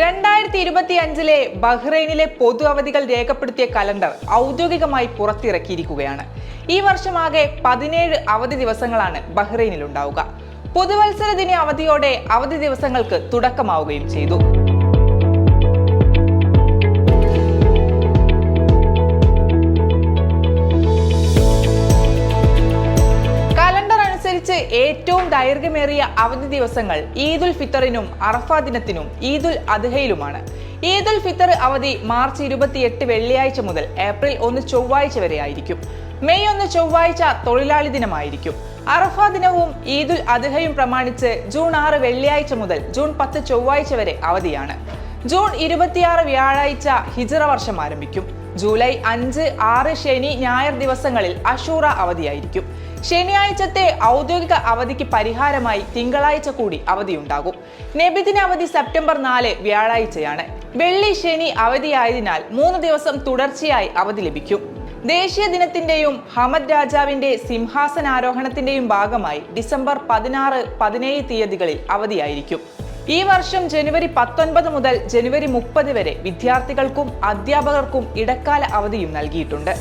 രണ്ടായിരത്തി ഇരുപത്തി അഞ്ചിലെ ബഹ്റൈനിലെ പൊതു അവധികൾ രേഖപ്പെടുത്തിയ കലണ്ടർ ഔദ്യോഗികമായി പുറത്തിറക്കിയിരിക്കുകയാണ്. ഈ വർഷമാകെ പതിനേഴ് അവധി ദിവസങ്ങളാണ് ബഹ്റൈനിൽ ഉണ്ടാവുക പുതുവത്സര ദിന അവധിയോടെ അവധി ദിവസങ്ങൾക്ക് തുടക്കമാവുകയും ചെയ്തു. ഏറ്റവും ദൈർഘ്യമേറിയ അവധി ദിവസങ്ങൾ ഈദുൽ ഫിത്തറിനും അറഫ ദിനത്തിനും ഈദുൽ അദ്ഹയിലുമാണ്. ഈദുൽ ഫിത്തർ അവധി മാർച്ച് ഇരുപത്തിയെട്ട് വെള്ളിയാഴ്ച മുതൽ ഏപ്രിൽ ഒന്ന് ചൊവ്വാഴ്ച വരെ ആയിരിക്കും മെയ് ഒന്ന് ചൊവ്വാഴ്ച തൊഴിലാളി ദിനമായിരിക്കും. അറഫ ദിനവും ഈദുൽ അദ്ഹയും പ്രമാണിച്ച് ജൂൺ ആറ് വെള്ളിയാഴ്ച മുതൽ ജൂൺ പത്ത് ചൊവ്വാഴ്ച വരെ അവധിയാണ്. ജൂൺ ഇരുപത്തിയാറ് വ്യാഴാഴ്ച ഹിജറ വർഷം ആരംഭിക്കും. ജൂലൈ അഞ്ച് ആറ് ശനി ഞായർ ദിവസങ്ങളിൽ അഷൂറ അവധിയായിരിക്കും. ശനിയാഴ്ചത്തെ ഔദ്യോഗിക അവധിക്ക് പരിഹാരമായി തിങ്കളാഴ്ച കൂടി അവധിയുണ്ടാകും. നെബിദിന അവധി സെപ്റ്റംബർ നാല് വ്യാഴാഴ്ചയാണ്. വെള്ളി ശനി അവധിയായതിനാൽ മൂന്ന് ദിവസം തുടർച്ചയായി അവധി ലഭിക്കും. ദേശീയ ദിനത്തിന്റെയും ഹമദ് രാജാവിന്റെ സിംഹാസനാരോഹണത്തിന്റെയും ഭാഗമായി ഡിസംബർ പതിനാറ് പതിനേഴ് തീയതികളിൽ അവധിയായിരിക്കും. ഈ വർഷം ജനുവരി പത്തൊൻപത് മുതൽ ജനുവരി മുപ്പത് വരെ വിദ്യാർത്ഥികൾക്കും അധ്യാപകർക്കും ഇടക്കാല അവധിയും നൽകിയിട്ടുണ്ട്.